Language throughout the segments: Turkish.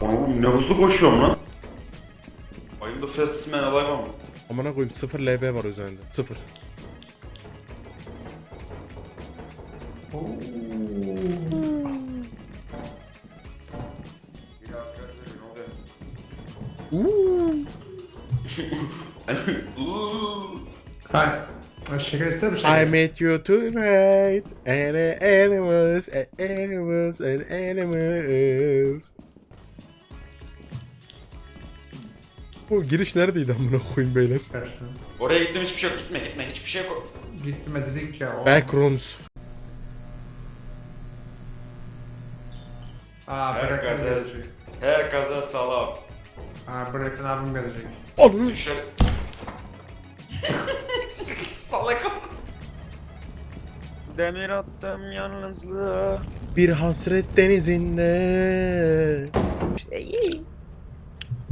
amına. Oğlum ne hızlı koşuyorum lan. I'm the fastest man alive ama. Amına koyayım 0 LB var üzerinde. 0. Uuu. Uuu. Hayır. Şeker ister misin? I met you tonight and animals and animals and animals. Bu giriş neredeydi amına koyayım beyler? Oraya gittim hiçbir şey yok. Gitme gitme hiçbir şey yok. Gitme dedik ya. o- Backrooms. Aa Her bırakın gazel. gelecek. Her kaza salam. Aa bırakın abim gelecek. Onun Düşer. Salak Demir attım yalnızlığa. bir hasret denizinde.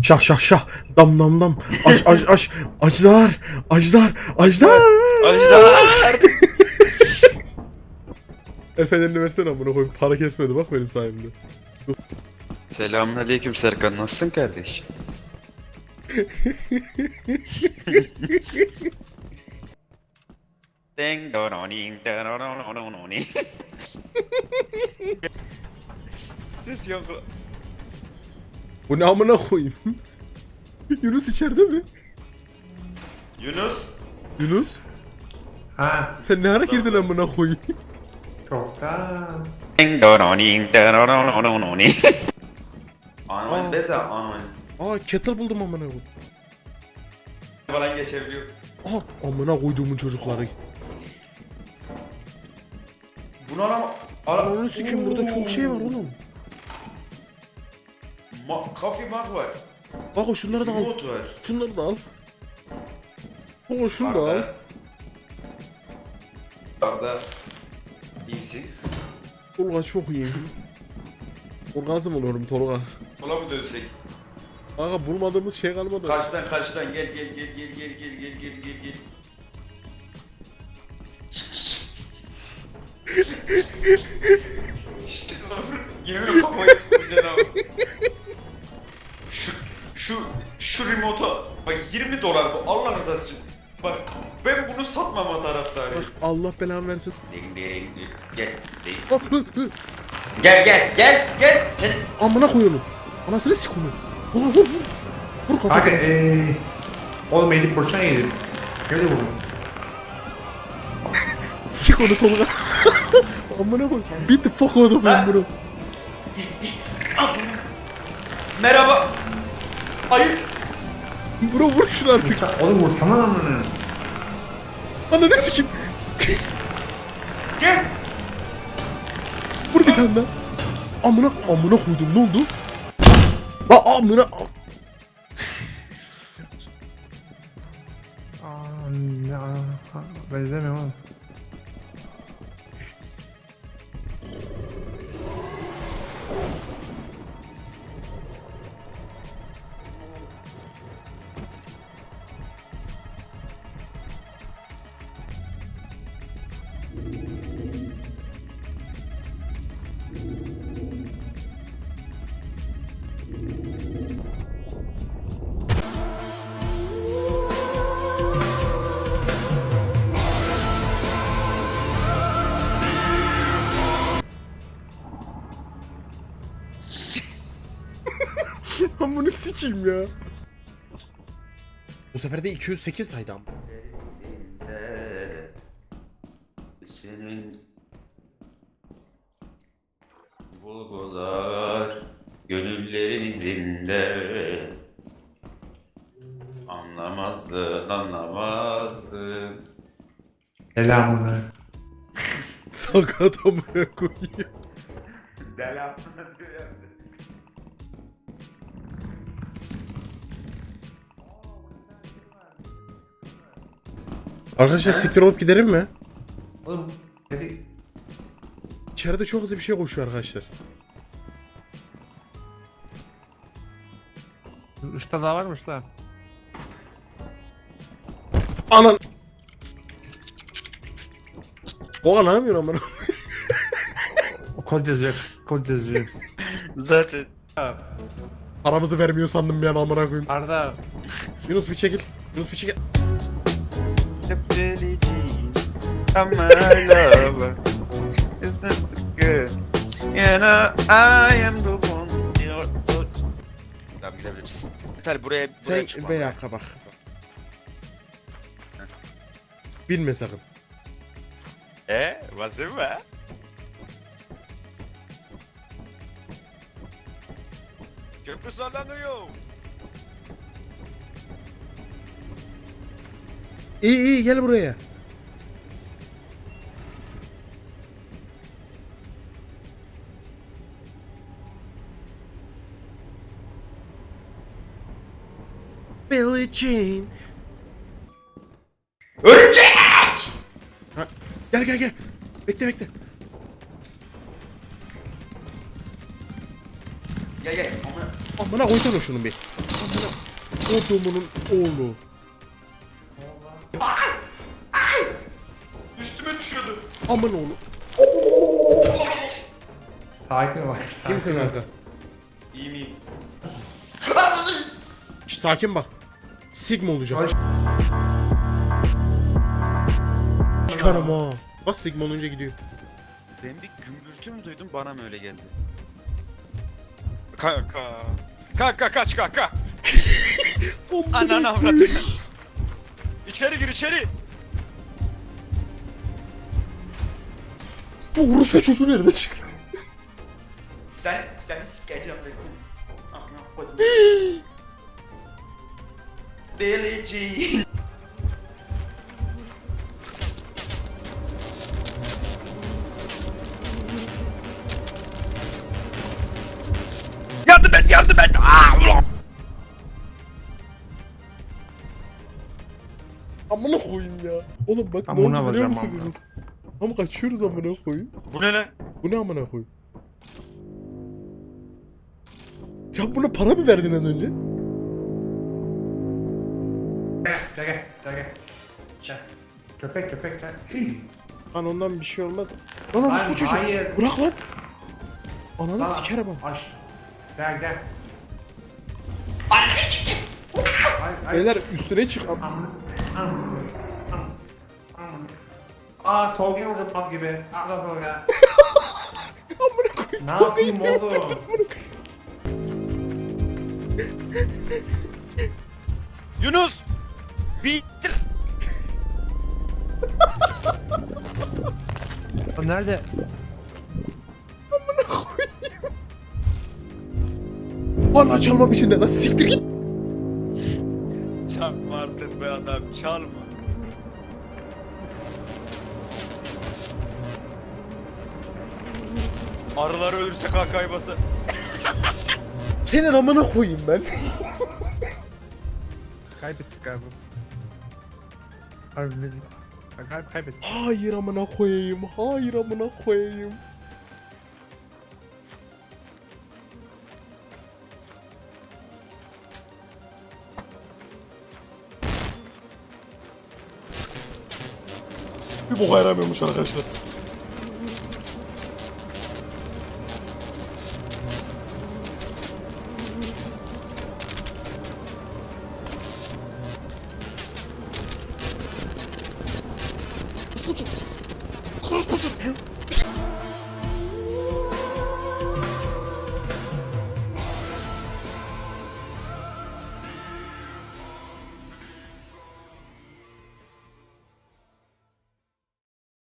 Şah şah şah dam dam dam aç aç aç acılar acılar acılar Ajdar. Efendilerini versene amına koyayım para kesmedi bak benim sayemde Selamünaleyküm Serkan nasılsın kardeş? Ding. Ses yankı. Bu ne amına koyayım Yunus içeride mi? Yunus. Yunus Ha sen ne ara girdin amına koyayım çoktan. Aa. Anon dese anon. Aa kettle buldum amına koyayım Falan geçebiliyor. Aa amına koyduğumun çocukları Bunu arama. Ara. Onu sikim burada çok şey var oğlum Ma coffee mug var. Bak o şunları da al Remote var. şunları da al O şunu da al Arda. Arda. İyi misin? Tolga çok iyiyim Orgazm oluyorum Tolga Sola mı dönsek? Kanka bulmadığımız şey kalmadı Karşıdan karşıdan gel gel gel gel gel gel gel gel gel gel. Sıfır. Yemin kafayı şu şu remote'a bak 20 dolar bu Allah rızası için. Bak ben bunu satmama taraftarıyım. Bak Allah belanı versin Ding ding ding. Gel. Ding. Ah, hı, hı. Gel gel gel gel. Amına koy onu Anasını sik onu Vur vur vur Vur Kanka kafasına eee. Oğlum edip boşuna yedim. Gel de vurun. Sik onu Tolga Amına koy Beat the fuck out of him bro Merhaba. Hayır. Bro vur şunu artık Oğlum vur tamam amına. Ananı sikim Gel. Vur bir tane daha Amına amına koydum ne oldu? Aa amına ne aa. Benzemiyor oğlum. Amına sikeyim ya. Bu sefer de 208 saydı ama Senin bulgular gönüllerin izinde. Anlamazdın anlamazdın Selamını. Sakat amına koyayım. Deli Arkadaşlar siktir olup gidelim mi? Oğlum hadi. İçeride çok hızlı bir şey koşuyor arkadaşlar. Usta daha varmış lan. Anan. Oha ne yapıyorsun amına? Kod yazıyor. Kod yazıyor. Zaten Paramızı vermiyor sandım bir an amına koyayım. Arda. Yunus bir çekil. Yunus bir çekil. I'm my lover. Isn't it good? You know I am the one. You're the- Tamam gidebiliriz. Yeter buraya, buraya Sen çıkma. be yaka bak. Bilme sakın. E, it be? Köprü sallanıyor. İyi iyi gel buraya. Billie Jean. Örümcek! Ha, gel gel gel. Bekle bekle. Gel gel. Amına. Amına koysana şunu bir. Amına kodumunun oğlu. Düşüyordu. Amın oğlu. Sakin ol. İyi misin kanka? İyi miyim? Şş, sakin bak. Sigma olacak. Çıkarım ha. Bak Sigma olunca gidiyor. Ben bir gümbürtü mü duydum bana mı öyle geldi? Kanka. Kanka kaç kanka. Ananı avradım. İçeri gir içeri. Bu Urus ve çocuğu nereden çıktı? Sen, seni sikeceğim be. Amına koydum. Yardım et, yardım et. Aa, ulan. Amına koyayım ya. Oğlum bak ne Amına oldu biliyor bakacağım musunuz? Ama kaçıyoruz amına koyayım. Bu ne lan? Bu ne amına koyayım? Sen buna para mı verdin az önce? Gel gel gel gel. Köpek köpek gel. Lan ondan bir şey olmaz. Lan orası bu Lan çocuk. hayır. Bırak lan. Ananı Lan, sikerim ha. Aç. Gel gel. Beyler üstüne çık. Am- amına. Aa Tolga oldu pub gibi. Aa Tolga. Amına koyayım. Ne yapayım oğlum? Yunus! Bitir! Nerede? Vallahi çalma peşinde lan siktir git. Çalma artık be adam, çalma. Arılar ölürse kakayı basar. Senin amına koyayım ben. Kaybettik galiba. Harbiden. Galiba kaybettik. Hayır amına koyayım. Hayır amına koyayım. Bir boka yaramıyormuş arkadaşlar. してちょ。減らしてちょ。